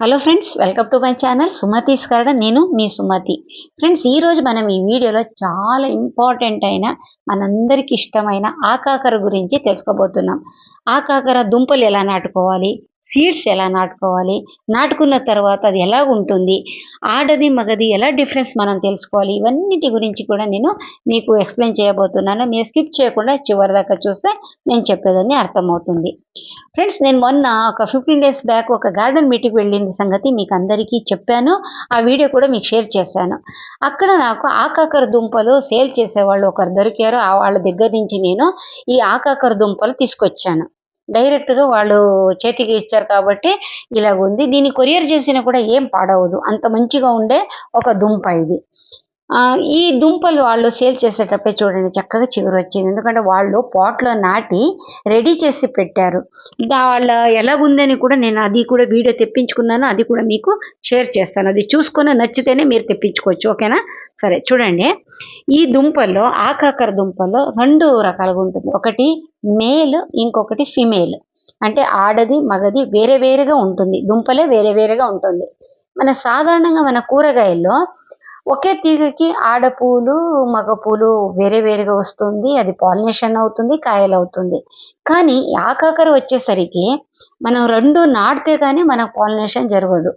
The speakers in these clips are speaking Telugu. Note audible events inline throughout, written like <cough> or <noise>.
Hello friends welcome to my channel Sumathi's garden నేను మీ సుమతి ఫ్రెండ్స్ ఈరోజు మనం ఈ వీడియోలో చాలా ఇంపార్టెంట్ అయిన మనందరికి ఇష్టమైన ఆకాకర గురించి తెలుసుకోబోతున్నాం ఆకాకర దుంపలు ఎలా నాటుకోవాలి సీడ్స్ ఎలా నాటుకోవాలి? నాటుకున్న తర్వాత అది ఎలా ఉంటుంది? ఆడది మగది ఎలా డిఫరెన్స్ మనం తెలుసుకోవాలి? ఇవన్నిటి గురించి కూడా నేను మీకు ఎక్స్ప్లెయిన్ చేయబోతున్నాను. మీరు స్కిప్ చేయకుండా చివరి దాకా చూస్తే నేను చెప్పేదని అర్థమవుతుంది. ఫ్రెండ్స్ నేను మొన్న ఒక ఫిఫ్టీన్ డేస్ బ్యాక్ ఒక గార్డెన్ మీటింగ్ వెళ్ళింది సంగతి మీకు అందరికీ చెప్పాను. ఆ వీడియో కూడా మీకు షేర్ చేశాను. అక్కడ నాకు ఆకాకర దుంపలు సేల్ చేసేవాళ్ళు ఒకరు దొరికారు. ఆ వాళ్ళ దగ్గర నుంచి నేను ఈ ఆకాకర దుంపలు తీసుకొచ్చాను. డైరెక్ట్గా వాళ్ళు చేతికి ఇచ్చారు కాబట్టి ఇలాగ ఉంది దీన్ని కొరియర్ చేసినా కూడా ఏం పాడవదు. అంత మంచిగా ఉండే ఒక దుంప ఇది. ఈ దుంపలు వాళ్ళు సేల్ చేసేటప్పుడే చూడండి చక్కగా చిగురు వచ్చింది ఎందుకంటే వాళ్ళు పాట్లో నాటి రెడీ చేసి పెట్టారు. వాళ్ళ ఎలాగుందని కూడా నేను అది కూడా వీడియో తెప్పించుకున్నాను. అది కూడా మీకు షేర్ చేస్తాను. అది చూసుకొని నచ్చితేనే మీరు తెప్పించుకోవచ్చు. ఓకేనా? సరే చూడండి. ఈ దుంపల్లో ఆకాకర దుంపల్లో రెండు రకాలుగా ఉంటుంది. ఒకటి మేల్ ఇంకొకటి ఫిమేల్. అంటే ఆడది మగది వేరే వేరేగా ఉంటుంది. దుంపలే వేరే వేరేగా ఉంటుంది. మన సాధారణంగా మన కూరగాయల్లో ఒకే తీగకి ఆడపూలు మగ పూలు వేరే వేరేగా వస్తుంది. అది పాలినేషన్ అవుతుంది కాయలు అవుతుంది కానీ ఆకాకర వచ్చేసరికి మనం రెండు నాటితే కానీ మనకు పాలినేషన్ జరగదు.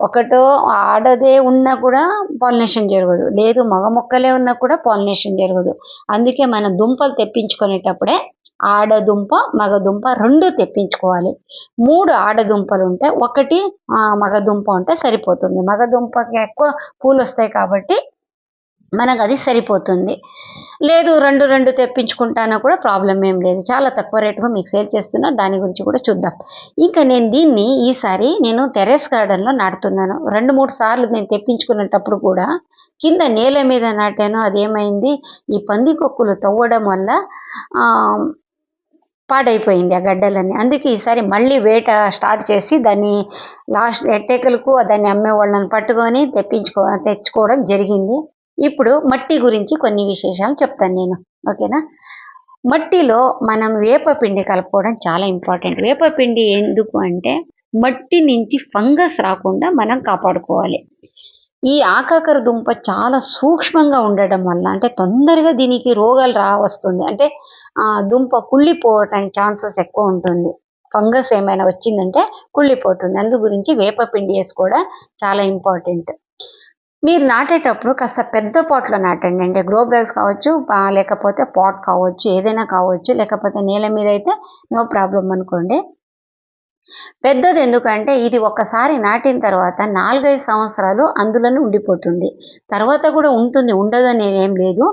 ఒకటో ఆడదే ఉన్నా కూడా పాలినేషన్ జరగదు. లేదు మగ మొక్కలే ఉన్నా కూడా పాలినేషన్ జరగదు. అందుకే మనం దుంపలు తెప్పించుకునేటప్పుడే ఆడదుంప మగదుంప రెండు తెప్పించుకోవాలి. మూడు ఆడదుంపలు ఉంటే ఒకటి మగదుంప ఉంటే సరిపోతుంది. మగదుంపకి ఎక్కువ పూలు వస్తాయి కాబట్టి మనకు అది సరిపోతుంది. లేదు రెండు రెండు తెప్పించుకుంటానా కూడా ప్రాబ్లం ఏం లేదు. చాలా తక్కువ రేటుగా మీకు సేల్ చేస్తున్నా దాని గురించి కూడా చూద్దాం. ఇంకా నేను దీన్ని ఈసారి నేను టెర్రస్ గార్డెన్లో నాటుతున్నాను. రెండు మూడు సార్లు నేను తెప్పించుకునేటప్పుడు కూడా కింద నేల మీద నాటాను. అదేమైంది? ఈ పందికొక్కులు తవ్వడం వల్ల పాడైపోయింది ఆ గడ్డలన్నీ. అందుకే ఈసారి మళ్ళీ వేట స్టార్ట్ చేసి దాన్ని లాస్ట్ ఎట్టేకలకు దాన్ని అమ్మే వాళ్ళని పట్టుకొని తెప్పించుకో తెచ్చుకోవడం జరిగింది. ఇప్పుడు మట్టి గురించి కొన్ని విశేషాలు చెప్తాను నేను ఓకేనా? మట్టిలో మనం వేపపిండి కలుపుకోవడం చాలా ఇంపార్టెంట్. వేపపిండి ఎందుకు అంటే మట్టి నుంచి ఫంగస్ రాకుండా మనం కాపాడుకోవాలి. ఈ ఆకాకర దుంప చాలా సూక్ష్మంగా ఉండడం వల్ల అంటే తొందరగా దీనికి రోగాలు రా వస్తుంది. అంటే ఆ దుంప కుళ్ళిపోవటానికి ఛాన్సెస్ ఎక్కువ ఉంటుంది. ఫంగస్ ఏమైనా వచ్చిందంటే కుళ్ళిపోతుంది. అందు గురించి వేపపిండి వేసుకోవడం చాలా ఇంపార్టెంట్. మీరు నాటేటప్పుడు కాస్త పెద్ద పాట్లో నాటండి. అంటే గ్రో బ్యాగ్స్ కావచ్చు లేకపోతే పాట్ కావచ్చు ఏదైనా కావచ్చు లేకపోతే నేల మీద అయితే నో ప్రాబ్లం అనుకోండి. పెద్దది ఎందుకంటే ఇది ఒక్కసారి నాటిన తర్వాత నాలుగైదు సంవత్సరాలు అందులోనే ఉండిపోతుంది. తర్వాత కూడా ఉంటుంది ఉండదని ఏం లేదు.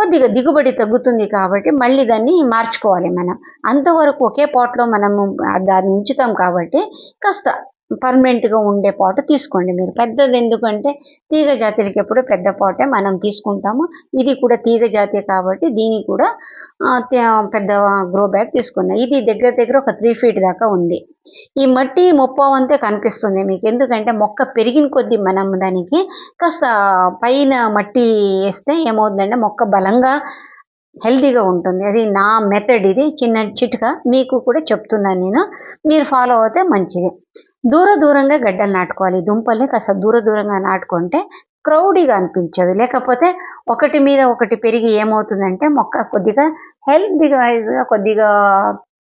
కొద్దిగా దిగుబడి తగ్గుతుంది కాబట్టి మళ్ళీ దాన్ని మార్చుకోవాలి మనం. అంతవరకు ఒకే పాట్లో మనము దాన్ని ఉంచుతాం కాబట్టి కాస్త పర్మనెంట్గా ఉండే పాటు తీసుకోండి మీరు. పెద్దది ఎందుకంటే తీగ జాతులకి ఎప్పుడు పెద్ద పాటే మనం తీసుకుంటాము. ఇది కూడా తీగ జాతీయ కాబట్టి దీనికి కూడా పెద్ద గ్రో బ్యాగ్ తీసుకున్నాం. ఇది దగ్గర దగ్గర ఒక త్రీ ఫీట్ దాకా ఉంది. ఈ మట్టి ముప్పావంతే కనిపిస్తుంది మీకు. ఎందుకంటే మొక్క పెరిగిన కొద్దీ మనం దానికి కాస్త పైన మట్టి వేస్తే ఏమవుతుందంటే మొక్క బలంగా హెల్తీగా ఉంటుంది. అది నా మెథడ్ ఇది. చిన్న చిట్కా. మీకు కూడా చెప్తున్నాను నేను. మీరు ఫాలో అవుతే మంచిది. దూర దూరంగా గడ్డలు నాటుకోవాలి. దుంపల్ని కాస్త దూర దూరంగా నాటుకుంటే క్రౌడీగా అనిపించదు. లేకపోతే ఒకటి మీద ఒకటి పెరిగి ఏమవుతుందంటే మొక్క కొద్దిగా హెల్తీగా కొద్దిగా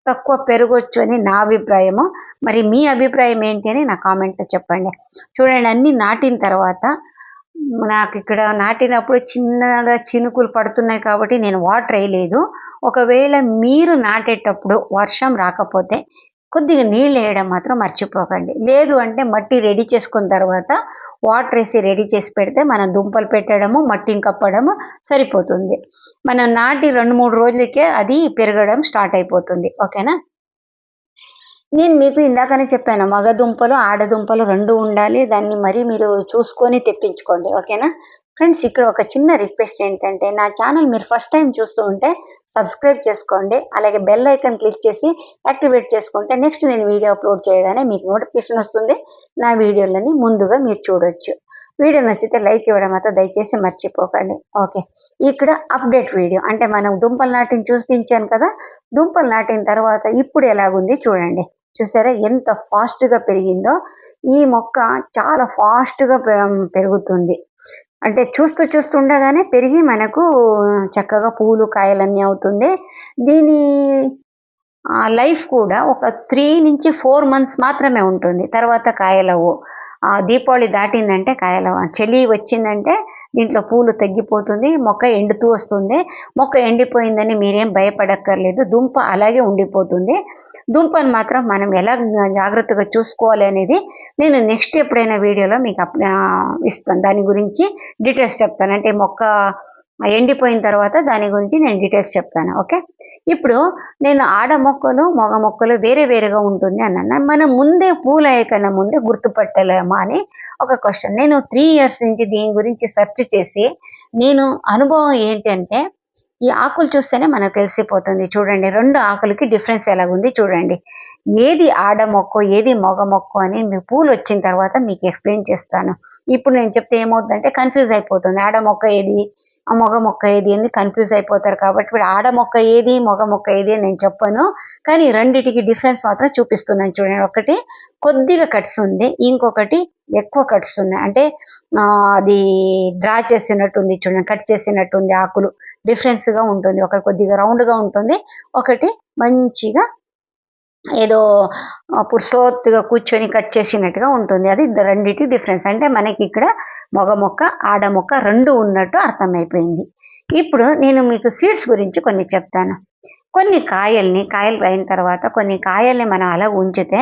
తక్కువ పెరగొచ్చు అని నా అభిప్రాయము. మరి మీ అభిప్రాయం ఏంటి అని నా కామెంట్లో చెప్పండి. చూడండి అన్ని నాటిన తర్వాత నాకు ఇక్కడ నాటినప్పుడు చిన్నగా చినుకులు పడుతున్నాయి కాబట్టి నేను వాటర్ వేయలేదు. ఒకవేళ మీరు నాటేటప్పుడు వర్షం రాకపోతే కొద్దిగా నీళ్ళు వేయడం మాత్రం మర్చిపోకండి. లేదు అంటే మట్టి రెడీ చేసుకున్న తర్వాత వాటర్ వేసి రెడీ చేసి పెడితే మనం దుంపలు పెట్టడము మట్టిని కప్పడము సరిపోతుంది. మనం నాటి రెండు మూడు రోజులకే అది పెరగడం స్టార్ట్ అయిపోతుంది. ఓకేనా? నేను మీకు ఇందాకనే చెప్పాను మగ దుంపలు ఆడదుంపలు రెండు ఉండాలి. దాన్ని మరి మీరు చూసుకొని తెప్పించుకోండి. ఓకేనా? ఫ్రెండ్స్ ఇక్కడ ఒక చిన్న రిక్వెస్ట్ ఏంటంటే నా ఛానల్ మీరు ఫస్ట్ టైం చూస్తూ ఉంటే సబ్స్క్రైబ్ చేసుకోండి. అలాగే బెల్ ఐకన్ క్లిక్ చేసి యాక్టివేట్ చేసుకుంటే నెక్స్ట్ నేను వీడియో అప్లోడ్ చేయగానే మీకు నోటిఫికేషన్ వస్తుంది. నా వీడియోలని ముందుగా మీరు చూడొచ్చు. వీడియో నచ్చితే లైక్ ఇవ్వడం మాత్రం దయచేసి మర్చిపోకండి. ఓకే ఇక్కడ అప్డేట్ వీడియో అంటే మనం దుంపలు నాటిని చూపించాను కదా దుంపలు నాటిన తర్వాత ఇప్పుడు ఎలాగుంది చూడండి. చూసారా ఎంత ఫాస్ట్గా పెరిగిందో. ఈ మొక్క చాలా ఫాస్ట్గా పెరుగుతుంది. అంటే చూస్తూ చూస్తుండగానే పెరిగి మనకు చక్కగా పూలు కాయలన్నీ అవుతుంది దీని లైఫ్ కూడా ఒక త్రీ నుంచి ఫోర్ మంత్స్ మాత్రమే ఉంటుంది. తర్వాత కాయలవు దీపావళి దాటిందంటే కాయలవు చలి వచ్చిందంటే దీంట్లో పూలు తగ్గిపోతుంది మొక్క ఎండుతూ వస్తుంది. మొక్క ఎండిపోయిందని మీరేం భయపడక్కర్లేదు. దుంప అలాగే ఉండిపోతుంది. దుంపను మాత్రం మనం ఎలా జాగ్రత్తగా చూసుకోవాలి అనేది నేను నెక్స్ట్ ఎప్పుడైనా వీడియోలో మీకు ఇస్తాను. దాని గురించి డీటెయిల్స్ చెప్తాను. అంటే మొక్క ఎండిపోయిన తర్వాత దాని గురించి నేను డీటెయిల్స్ చెప్తాను ఓకే ఇప్పుడు నేను ఆడ మొక్కలు మగ మొక్కలు వేరే వేరేగా ఉంటుంది అన్నాను మనం ముందే పూలయ్యకన్నా ముందే గుర్తుపట్టలేమా అని ఒక క్వశ్చన్ నేను త్రీ ఇయర్స్ నుంచి దీని గురించి సెర్చ్ చేసి నేను అనుభవం ఏంటంటే ఈ ఆకులు చూస్తేనే మనకు తెలిసిపోతుంది. చూడండి రెండు ఆకులకి డిఫరెన్స్ ఎలాగుంది చూడండి. ఏది ఆడ మొక్క ఏది మగ మొక్క అని మీ పూలు వచ్చిన తర్వాత మీకు ఎక్స్ప్లెయిన్ చేస్తాను. ఇప్పుడు నేను చెప్తే ఏమవుతుందంటే కన్ఫ్యూజ్ అయిపోతుంది. ఆడ మొక్క ఏది ఆ మొక్క ఏది అని కన్ఫ్యూజ్ అయిపోతారు కాబట్టి ఇప్పుడు ఆడ మొక్క ఏది మొగ మొక్క ఏది అని నేను చెప్పను. కానీ రెండిటికి డిఫరెన్స్ మాత్రం చూపిస్తున్నాను చూడండి. ఒకటి కొద్దిగా కట్స్ ఉంది ఇంకొకటి ఎక్కువ కట్స్ ఉన్నాయి. అంటే అది డ్రా చేసినట్టుంది చూడండి కట్ చేసినట్టుంది ఆకులు. డిఫరెన్స్గా ఉంటుంది. ఒకటి కొద్దిగా రౌండ్గా ఉంటుంది. ఒకటి మంచిగా ఏదో పురుషోత్తుగా కూర్చొని కట్ చేసినట్టుగా ఉంటుంది. అది రెండింటి డిఫరెన్స్. అంటే మనకి ఇక్కడ మగ మొక్క ఆడ మొక్క రెండు ఉన్నట్టు అర్థమైపోయింది. ఇప్పుడు నేను మీకు సీడ్స్ గురించి కొన్ని చెప్తాను. కొన్ని కాయల్ని కాయలు అయిన తర్వాత కొన్ని కాయల్ని మనం అలా ఉంచితే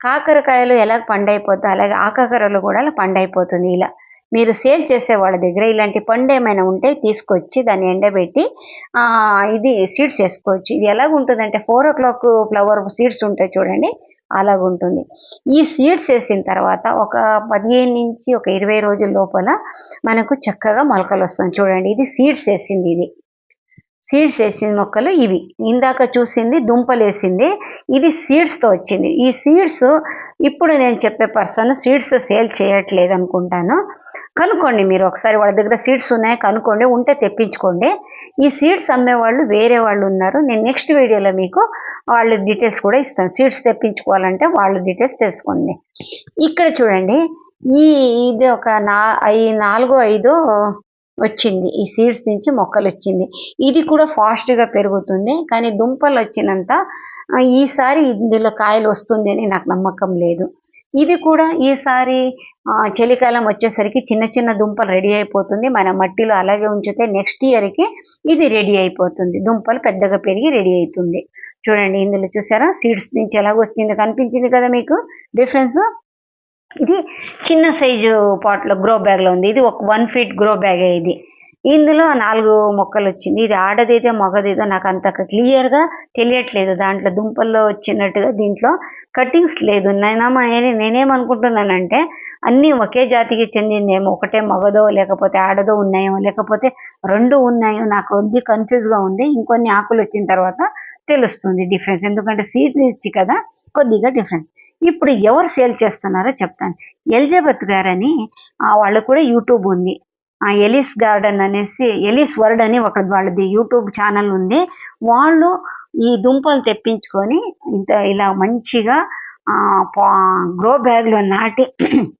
కాకరకాయలు ఎలా పండైపోతాయి అలాగే ఆకాకరలు కూడా అలా పండైపోతుంది ఇలా. మీరు సేల్ చేసే వాళ్ళ దగ్గర ఇలాంటి పండు ఏమైనా ఉంటే తీసుకొచ్చి దాన్ని ఎండబెట్టి ఇది సీడ్స్ వేసుకోవచ్చు ఇది ఎలాగుంటుందంటే four o'clock flower seeds ఉంటాయి చూడండి అలాగుంటుంది. ఈ సీడ్స్ వేసిన తర్వాత ఒక పదిహేను నుంచి ఒక ఇరవై రోజుల లోపల మనకు చక్కగా మొలకలు వస్తుంది చూడండి ఇది సీడ్స్ వేసింది ఇది. సీడ్స్ వేసిన మొక్కలు ఇవి. ఇందాక చూసింది దుంపలు వేసింది. ఇది సీడ్స్తో వచ్చింది. ఈ సీడ్స్ ఇప్పుడు నేను చెప్పే పర్సన్ సీడ్స్ సేల్ చేయట్లేదు అనుకుంటాను. కనుక్కోండి మీరు ఒకసారి వాళ్ళ దగ్గర సీడ్స్ ఉన్నాయి కనుక్కోండి ఉంటే తెప్పించుకోండి. ఈ సీడ్స్ అమ్మేవాళ్ళు వేరే వాళ్ళు ఉన్నారు. నేను నెక్స్ట్ వీడియోలో మీకు వాళ్ళ డీటెయిల్స్ కూడా ఇస్తాను. సీడ్స్ తెప్పించుకోవాలంటే వాళ్ళ డీటెయిల్స్ తెలుసుకోండి. ఇక్కడ చూడండి ఈ ఇది ఒక నా ఐ నాలుగో ఐదు వచ్చింది. ఈ సీడ్స్ నుంచి మొక్కలు వచ్చింది. ఇది కూడా ఫాస్ట్గా పెరుగుతుంది కానీ దుంపలు వచ్చినంత ఈసారి ఇందులో కాయలు వస్తుంది అని నాకు నమ్మకం లేదు. ఇది కూడా ఈసారి చలికాలం వచ్చేసరికి చిన్న చిన్న దుంపలు రెడీ అయిపోతుంది. మన మట్టిలో అలాగే ఉంచితే నెక్స్ట్ ఇయర్కి ఇది రెడీ అయిపోతుంది. దుంపలు పెద్దగా పెరిగి రెడీ అవుతుంది. చూడండి ఇందులో చూసారా? సీడ్స్ నుంచి ఎలాగొచ్చింది కనిపించింది కదా మీకు? డిఫరెన్స్? ఇది చిన్న సైజు పాట్లో గ్రో బ్యాగ్లో ఉంది. ఇది ఒక వన్ ఫీట్ గ్రో బ్యాగే ఇది. ఇందులో నాలుగు మొక్కలు వచ్చింది ఇది ఆడదేదో మగదేదో నాకు అంత క్లియర్గా తెలియట్లేదు. దాంట్లో దుంపల్లో వచ్చినట్టుగా దీంట్లో కటింగ్స్ లేదు. నేనేమో నేనేమనుకుంటున్నానంటే అన్నీ ఒకే జాతికి చెందిందేమో. ఒకటే మగదో లేకపోతే ఆడదో ఉన్నాయో లేకపోతే రెండు ఉన్నాయో నాకు కొద్ది కన్ఫ్యూజ్గా ఉంది. ఇంకొన్ని ఆకులు వచ్చిన తర్వాత తెలుస్తుంది డిఫరెన్స్. ఎందుకంటే సీట్ ఇచ్చి కదా కొద్దిగా డిఫరెన్స్. ఇప్పుడు ఎవరు సేల్ చేస్తున్నారో చెప్తాను. ఎలిజబెత్ గారని వాళ్ళు కూడా యూట్యూబ్ ఉంది. ఎలిస్ గార్డెన్ అనేసి ఎలిస్ వర్డ్ అని ఒక వాళ్ళది యూట్యూబ్ ఛానల్ ఉంది. వాళ్ళు ఈ దుంపలు తెప్పించుకొని ఇంత ఇలా మంచిగా గ్రో బ్యాగ్లో నాటి <clears throat>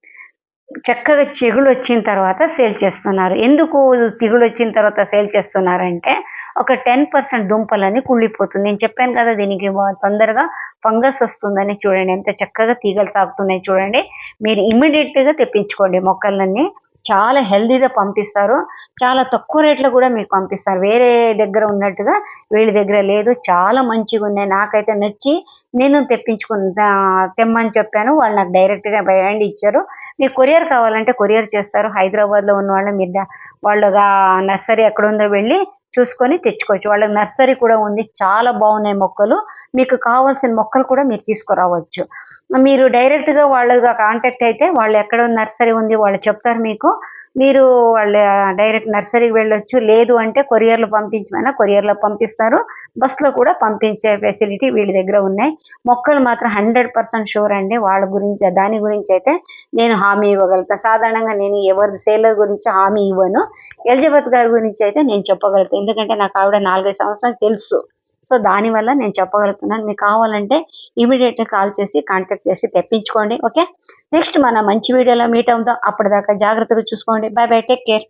చక్కగా చెగులు వచ్చిన తర్వాత సేల్ చేస్తున్నారు. ఎందుకు చిగులు వచ్చిన తర్వాత సేల్ చేస్తున్నారంటే ఒక టెన్ పర్సెంట్ దుంపలని కుళ్ళిపోతుంది. నేను చెప్పాను కదా దీనికి తొందరగా ఫంగస్ వస్తుందని చూడండి. ఎంత చక్కగా తీగలు సాగుతున్నాయి చూడండి. మీరు ఇమ్మీడియట్గా తెప్పించుకోండి మొక్కలన్నీ. చాలా హెల్దీగా పంపిస్తారు. చాలా తక్కువ రేట్లో కూడా మీకు పంపిస్తారు. వేరే దగ్గర ఉన్నట్టుగా వీళ్ళ దగ్గర లేదు. చాలా మంచిగా ఉన్నాయి. నాకైతే నచ్చి నేను తెప్పించుకున్న తెమ్మని చెప్పాను. వాళ్ళు నాకు డైరెక్ట్గా హ్యాండ్ ఇచ్చారు. మీకు కొరియర్ కావాలంటే కొరియర్ చేస్తారు. హైదరాబాద్లో ఉన్న వాళ్ళు మీరు వాళ్ళగా నర్సరీ ఎక్కడ ఉందో వెళ్ళి చూసుకొని తెచ్చుకోవచ్చు. వాళ్ళకి నర్సరీ కూడా ఉంది. చాలా బాగున్నాయి మొక్కలు. మీకు కావాల్సిన మొక్కలు కూడా మీరు తీసుకురావచ్చు. మీరు డైరెక్ట్గా వాళ్ళగా కాంటాక్ట్ అయితే వాళ్ళు ఎక్కడ నర్సరీ ఉంది. వాళ్ళు చెప్తారు మీకు. మీరు వాళ్ళ డైరెక్ట్ నర్సరీకి వెళ్ళొచ్చు. లేదు అంటే కొరియర్లు పంపించమైనా కొరియర్లో పంపిస్తారు. బస్సులో కూడా పంపించే ఫెసిలిటీ వీళ్ళ దగ్గర ఉన్నాయి. మొక్కలు మాత్రం హండ్రెడ్ పర్సెంట్ షూర్ అండి. వాళ్ళ గురించి దాని గురించి అయితే నేను హామీ ఇవ్వగలుగుతా. సాధారణంగా నేను ఎవరి సేలర్ గురించి హామీ ఇవ్వను. ఎలిజబెత్ గారి గురించి అయితే నేను చెప్పగలుగుతాను ఎందుకంటే నాకు ఆవిడ నాలుగైదు సంవత్సరాలు తెలుసు. సో దానివల్ల నేను చెప్పగలుగుతున్నాను. మీకు కావాలంటే ఇమీడియట్గా కాల్ చేసి కాంటాక్ట్ చేసి తెప్పించుకోండి ఓకే? నెక్స్ట్ మన మంచి వీడియోలో మీట్ అవుదాం. అప్పటిదాకా జాగ్రత్తగా చూసుకోండి. Bye bye take care.